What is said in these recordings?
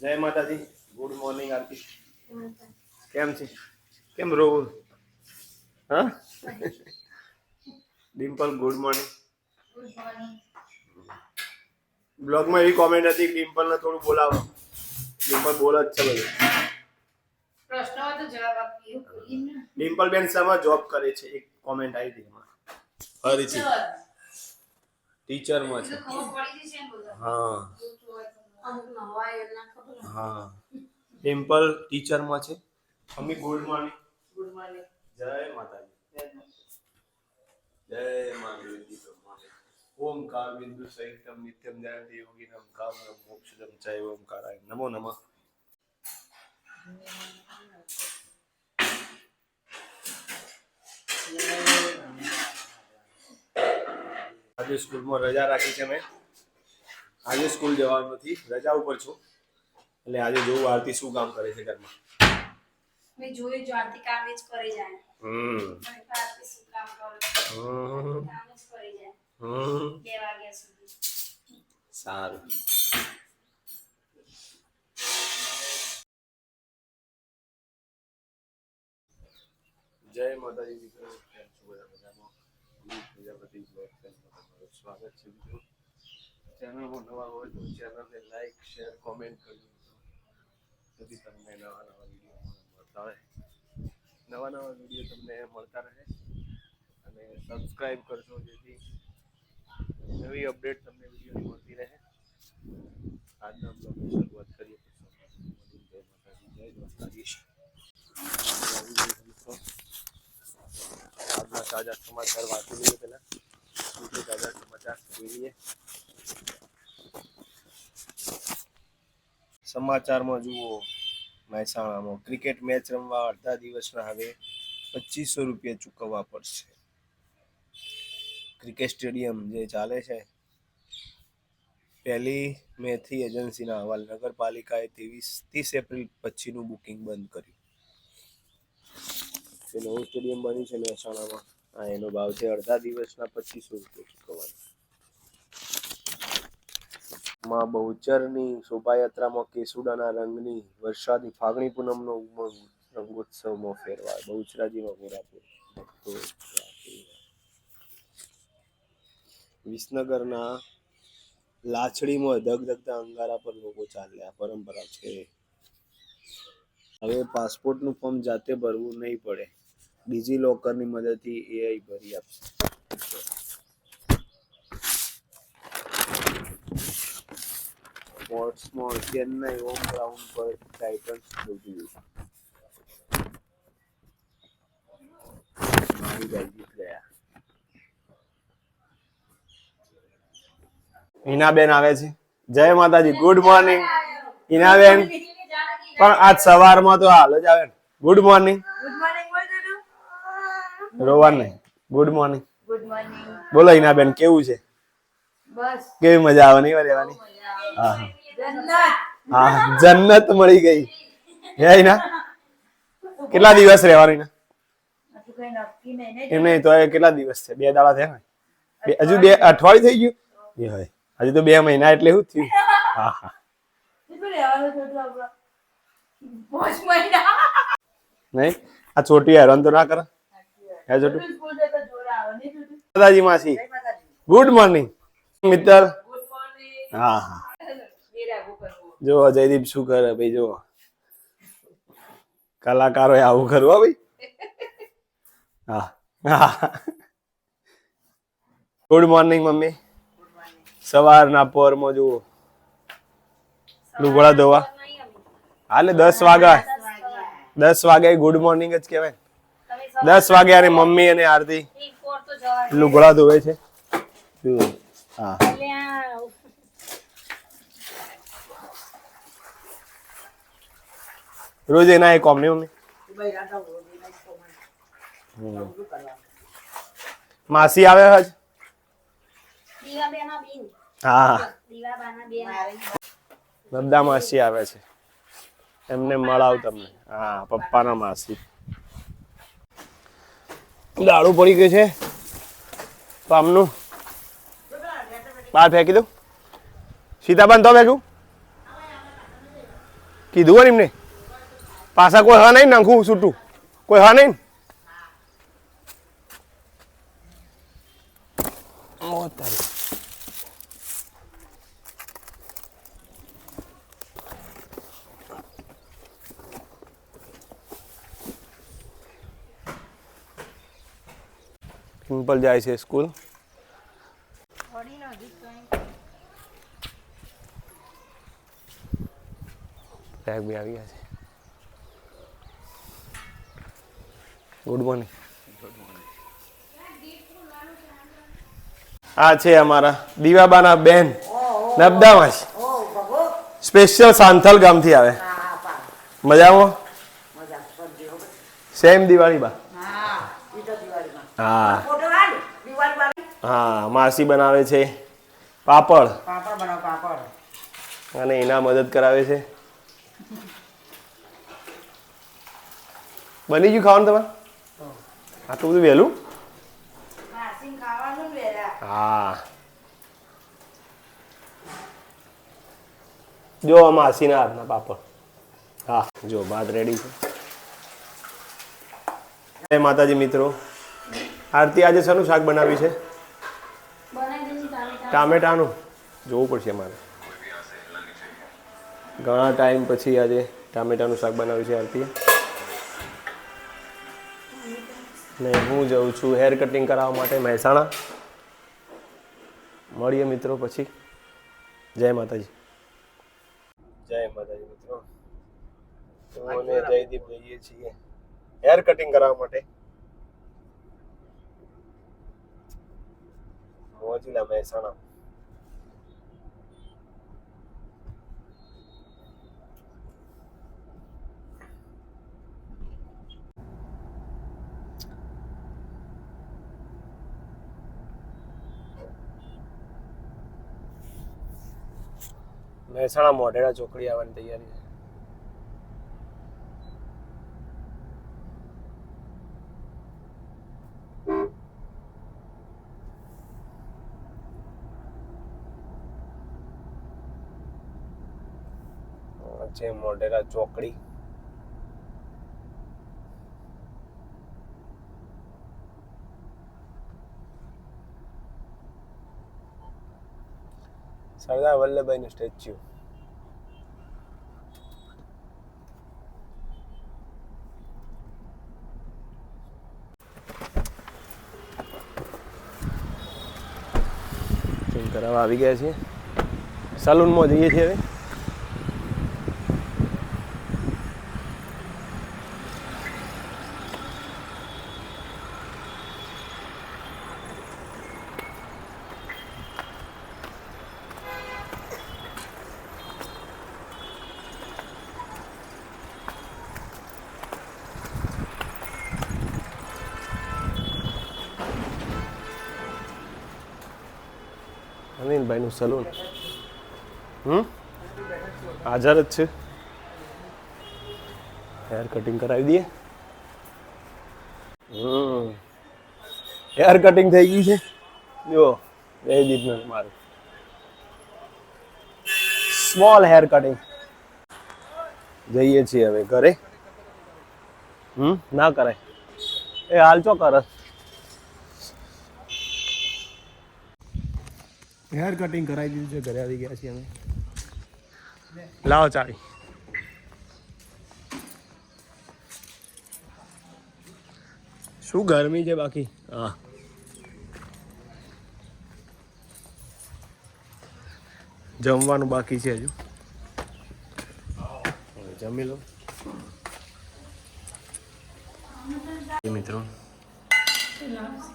જય માતાજી. Good morning Aarti. કેમ છે? કેમ રોવું? હા? ડિમ્પલ ગુડ મોર્નિંગ બ્લોગમાં એવી કોમેન્ટ હતી કે ડિમ્પલને થોડું બોલાવો. ડિમ્પલ બોલ જ છે બધું. ડિમ્પલ બેન શામાં જોબ કરે છે એક કોમેન્ટ આવી હતી એમાં. ફરી છે. ટીચરમાં છે. હા. હા. ડિમ્પલ ટીચરમાં છે. Mummy good morning good morning જય માતાજી. જય માતાજી. ઓમકાર બિંદુ સહિતમ નિત્યમ જયંતિ યોગીનમ કામનમ મોક્ષદમ જય ઓમકારાય. નમો નમઃ. આજે સ્કૂલમાં રજા રાખી છે મેં. આજે સ્કૂલ જવાનું નથી રજા ઉપર છું. એટલે આજે જોવું આરતી શું કામ કરે છે ઘરમાં. મેં જોયું જો આરતી કામ જ કરી જાય. હમ. આરતી શું કામ કરે? કામ જ કરી જાય. હમ. બે વાગ્યા સુધી. સારું. જય માતાજી મિત્રો. કેમ છો બધા મજામાં? પ્રજાપતિ બ્લોગ સ્વાગત છે મિત્રો. ચેનલમાં નવા હોય તો ચેનલને લાઈક શેર કોમેન્ટ કરજો. જેથી તમને નવા નવા વીડિયો મળતા રહે. નવા નવા વીડિયો તમને મળતા રહે. અને સબસ્ક્રાઈબ કરજો જેથી નવી અપડેટ તમને વિડીયોની મળતી રહે. આજના બ્લોગની શરૂઆત કરીએ જય આજના તાજા સમાચાર વાંચી લઈએ પહેલાં. છે તાજા સમાચાર જોઈએ સમાચારમાં જુઓ, મહેસાણામાં ક્રિકેટ મેચ રમવા અડધા દિવસના હવે પચીસો રૂપિયા ચૂકવવા પડશે. ક્રિકેટ સ્ટેડિયમ જે ચાલે છે, પહેલી મેથી એજન્સીના અહેવાલ, નગરપાલિકાએ ત્રેવીસ, ત્રીસ એપ્રિલ પછીનું બુકિંગ બંધ કર્યું. જે નવું સ્ટેડિયમ બન્યું છે મહેસાણામાં, આ એનો ભાવ છે અડધા દિવસના પચીસો રૂપિયા ચૂકવવાના. માં બહુચરની શોભાયાત્રામાં કેસુડાના રંગની વરસાદી ફાગણી પૂનમનો ઉમંગ રંગોત્સવમાં ફેરવાય. બહુચરાજીમાં ગોરાપુર વિસનગરના લાછડીમાં ધગધગતા અંગારા પર લોકો ચાલ્યા. પરંપરા છે. હવે પાસપોર્ટનું ફોર્મ જાતે ભરવું નહીં પડે. ડિજી લોકરની મદદથી એઆઈ ભરી આપશે. સ્પોર્ટ્સમાં ચેન્નઈ હોમ ગ્રાઉન્ડ પર ટાઇટન્સ જીત્યું માહિતી જીત ગયા હિનાબેન આવે છે. જય માતાજી ગુડ મોર્નિંગ હિનાબેન પણ આજ સવારમાં તો હાલ જ આવે ગુડ મોર્નિંગ ગુડ મોર્નિંગ રોવા નહીં. ગુડ મોર્નિંગ બોલો હિનાબેન કેવું છે? કેવી મજા આવે નહીં રહેવાની હા જન્નત હા, જન્નત મળી ગઈ. હે હિના કેટલા દિવસ રહેવાનું હિના હજુ કઈ નક્કી નહીં ને એમ નહીં, તો એ કેટલા દિવસ છે? બે દાડા થયા ને? બે- હજુ બે, અઠવાડિયું થઈ ગયું? એ હોય. હજુ તો બે મહિના એટલે શું થયું? હા હા. કેટલું રહેવાનું છે તો આપણે પાંચ મહિના નહીં? આ છોટી હેરાન તો ના કરે? હે છોટું સ્કૂલ જતો જોર આવે નહીં છોટું? દાદાજી માસી. જય માતાજી ગુડ મોર્નિંગ. મિત્ર? ગુડ મોર્નિંગ હા હા. વિરાગો કરવો જો જયદીપ શું કરે ભાઈ, જો. કલાકારો આવું કરવું ભાઈ. હા. Good morning mummy. સવારના પોરમાં જુઓ. લુગડા ધોવા. હાલે દસ વાગ્યા. દસ વાગે ગુડ મોર્નિંગ જ કહેવાય દસ વાગે અને મમ્મી અને આરતી લુગડા ધોવે છે. હા. રોજ એના એ કોમ નહીં મમ્મી? માસી આવે હજ? હા. બધા માસી આવે છે. એમને મળાવ તમને. હા પપ્પાના માસી. દારૂ પડી ગયું છે. પામનું બહાર ફેંકી દઉં? સીતાબાન તો ફેંકું? કીધું એમને? પાછા કોઈ હા નહીં નાખું છૂટું કોઈ હા નહીં ઓ તારી સિમ્પલ જાય છે સ્કૂલ બેગ બી આવી ગયા છે ગુડ મોર્નિંગ આ છે અમારા દીવાબાના બેન. નબદામાં સ્પેશિયલ સાંથલ ગામથી આવે. મજામાં? સેમ દિવાળી બા. હા. હા, માસી બનાવે છે પાપડ. અને એના મદદ કરાવે છે. બની ગયું ખાવાનું તમારે? આટલું બધું વહેલું? હા. જો આ માસીના હાથના પાપડ. હા જો ભાત રેડી છે. જય માતાજી મિત્રો. આરતી આજે શાનું શાક બનાવ્યું છે? ટામેટાનું? જોવું પડશે મારે. ઘણા ટાઈમ પછી આજે ટામેટાનું શાક બનાવ્યું છે આરતીએ. ને હું જઉં છું હેર કટિંગ કરાવવા માટે મહેસાણા. મળીએ મિત્રો પછી. જય માતાજી. જય માતાજી મિત્રો. હું અને જયદીપ જઈએ છીએ હેર કટિંગ કરાવવા માટે. મોજીલા મહેસાણા. મહેસાણા મોઢેરા ચોકડી આવવાની તૈયારી છે. છે મોઢેરા ચોકડી સરદાર વલ્લભભાઈનું સ્ટેચ્યુ. કરાવવા આવી ગયા છીએ. સલૂનમાં જઈએ છીએ હવે. અનિલભાઈનું સલૂન હમ? હાજર જ છે. હેર કટિંગ કરાવી દઈએ. હેર કટિંગ થઈ ગઈ છે. જો બે દીધનું મારું. સ્મોલ હેર કટિંગ જઈએ છીએ હવે ઘરે. હમ? ના કરાય. એ હાલ ચો કરે. હેર કટિંગ કરાવી દીધું છે ઘરે આવી ગયા છીએ અમે. લાવો ચાવી. શું ગરમી છે બાકી? હા. જમવાનું બાકી છે હજુ. હવે જમી લો. મિત્રો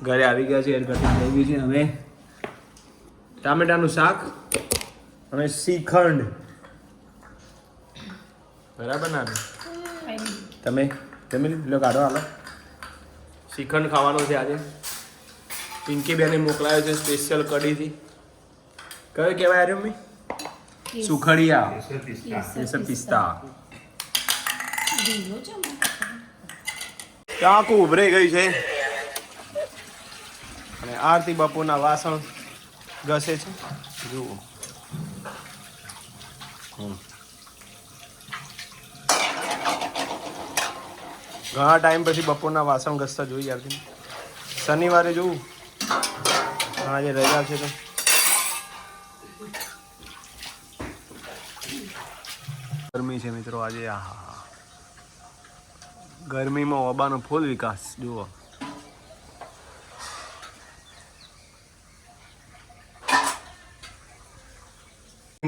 ઘરે આવી ગયા છે હેર કટિંગ થઈ ગયું છે હવે ટામેટાનું શાક અને શ્રીખંડ. બરાબર ના તમે તમે લો કાઢો હાલો. શ્રીખંડ ખાવાનો છે આજે. પિંકી બેને મોકલાયો છે સ્પેશિયલ કઢીથી. કયો કહેવાય આર્યો મમ્મી સુખડિયા. કેસર પિસ્તા. ચાકુ ઉભરાઈ ગઈ છે. અને આરતી બાપુના વાસણ. ઘસે છે? જુઓ. ઘણા ટાઈમ પછી બપોરના વાસણ ઘસતા જોઈ યાર શનિવારે જોવું ઘણા જે રજા છે તો. ગરમી છે મિત્રો આજે આહા ગરમીમાં ઓબાનો ફૂલ વિકાસ, જુઓ.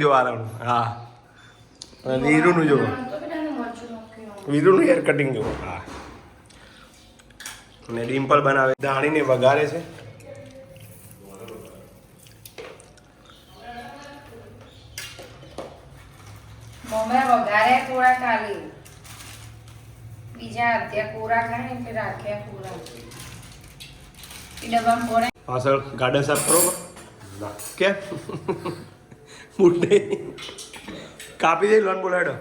જો આરામ હા. અને વીરુનું જુઓ તો બેટા એને મરચું નાખ્યું. વીરુનું હેર કટિંગ જુઓ હા. અને ડિમ્પલ બનાવે. દાણીને વઘારે છે. મમ્મી વઘારે ખાલી. બીજા અત્યારે કોરા ખાય ને એટલે રાખ્યા કોરા એ ડબ્બામાં કોરા પાછળ ગાર્ડન સાફ કરો કે? બુટે કાપી દે લોન બોલાડો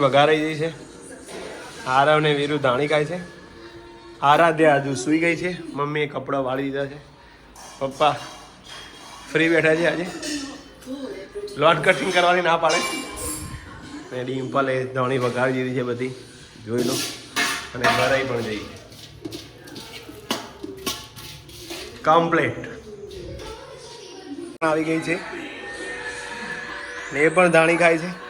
વઘારાઈ ગઈ છે. આરવ ને વીરુ ધાણી ખાય છે. આરાધ્યા હજુ સૂઈ ગઈ છે. મમ્મીએ કપડાં વાળી દીધા છે. પપ્પા ફ્રી બેઠા છે આજે. લોટ કટિંગ કરવાની ના પાડે. અને ડિમ્પલે ધણી વગાડી દીધી છે બધી. જોઈ લો. અને ભરાઈ પણ જઈ કમ્પ્લેટ આવી ગઈ છે. ને એ પણ ધાણી ખાય છે.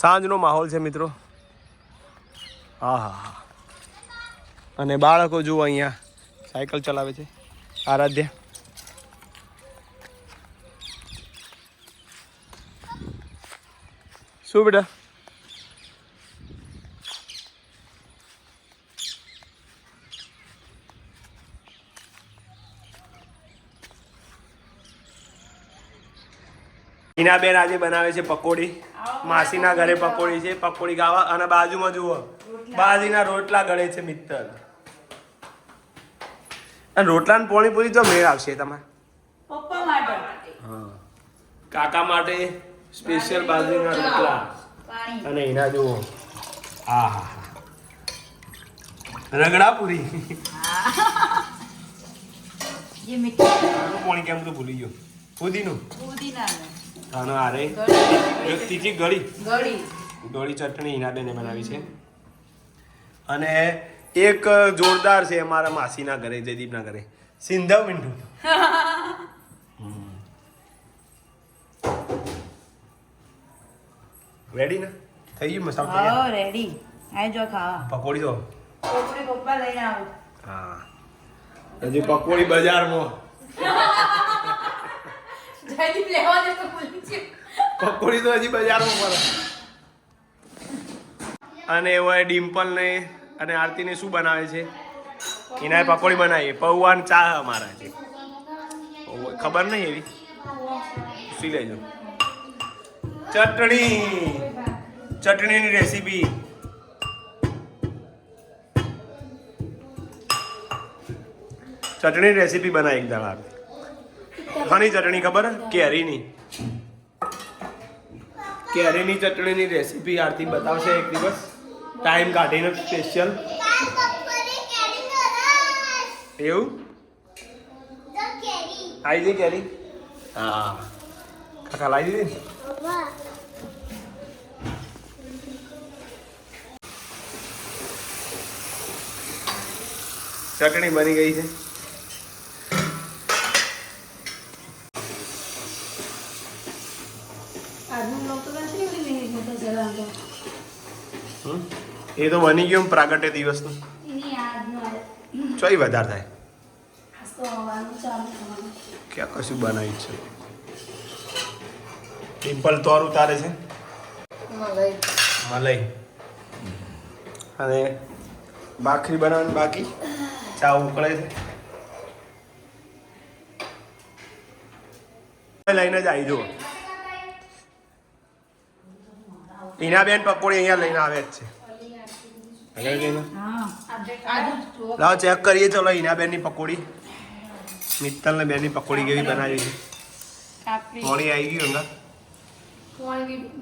સાંજનો માહોલ છે મિત્રો. હા હા હા અને બાળકો જુઓ અહીંયા, સાયકલ ચલાવે છે. આરાધ્ય. શું બેટા? હિનાબેન આજે બનાવે છે પકોડી. માસીના ઘરે પકોડી છે પકોડી ખાવા અને બાજુમાં જુઓ. બાજીના રોટલા ગળે છે મિત્તલ. અને રોટલા ને પોણીપુરી તો મેળ આવશે તમારે. પપ્પા માટે. કાકા માટે સ્પેશિયલ બાજરીના રોટલા. અને એના જુઓ. હા હા હા. રગડાપુરી પોણી કેમ તો ભૂલી ગયો? પુદીનું પુદીનાનું. આનો આરે. એક તીખી ગળી. ગળી. ચટણી હિનાબેને બનાવી છે. અને એક જોરદાર છે અમારા માસીના ઘરે જયદીપના ઘરે. સિંધવ મીઠું. રેડી ને? થઈ ગયું મસાલો હા રેડી આઈ જો ખાવા. પકોડી તો પકોડી પપ્પા લઈને આવો. હા. હજી પકોડી બજારમાં. જલ્દી લેવા દે તો ભૂલી ગયો. પકોડી તો હજી બજારમાં મળે. અને એવો ડિમ્પલ ને અને આરતીને શું બનાવે છે? એના પકોડી બનાવી પૌવાન ચા અમારા છે. ખબર નહીં એવી? સી લેજો. ચટણી. ચટણીની રેસીપી. ચટણી રેસીપી બનાવી એકદમ આરતી. ખાની ચટણી ખબર? કેરીની. કેરીની ચટણીની રેસીપી આરતી બતાવશે એક દિવસ. ટાઈમ કાઢીને સ્પેશિયલ એવું? આવી ગઈ કેરી? હા. કાકા લાવી દીધી ચટણી બની ગઈ છે હમ? એ તો બની ગયું પ્રાગટ્ય દિવસનું ચોઈ વધારે થાય? ક્યાં કશું બનાવી છે? પિમ્પલ તોર ઉતારે છે? મલાઈ. મલાઈ. અને ભાખરી બનાવવાની બાકી? ચા ઉકળે છે? લઈને જ આવી જુઓ. ઈના બેન પકોડી અહીંયા લઈને આવે જ છે. લાવો ચેક કરીએ. ચલો ઈના બેનની પકોડી. મિત્તલ ને બેનની પકોડી કેવી બનાવી છે. કાપડી આવી ગયું હંગા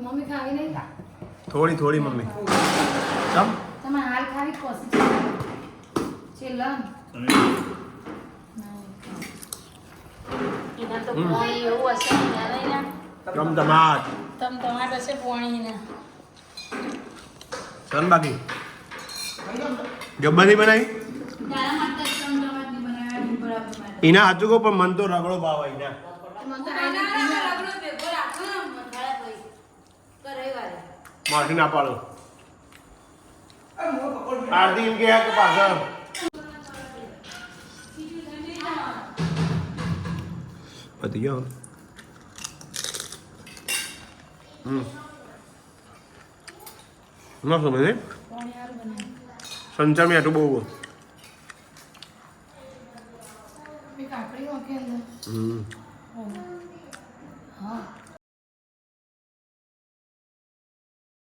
મમ્મી ખાવી નહીં થોડી થોડી મમ્મી. ચમ. તમે હાલ ખાવી કોશિશ છેલ્લા એના તો પોણી એવું હશે ને? ત્યારે એના તમાર. તમ તમારે હશે પોણી ને ચલ બાકી. જબ્બાની બનાવી? એના હાચું કહું પણ મન તો રગડો ભાવ એના રાખો ને પાડો. આરતી એમ કે પાછળ. પતી ગયો. હમ. ના સમજ ને પોણી હારું બનાવ્યું સંચા તો બહુ હમ.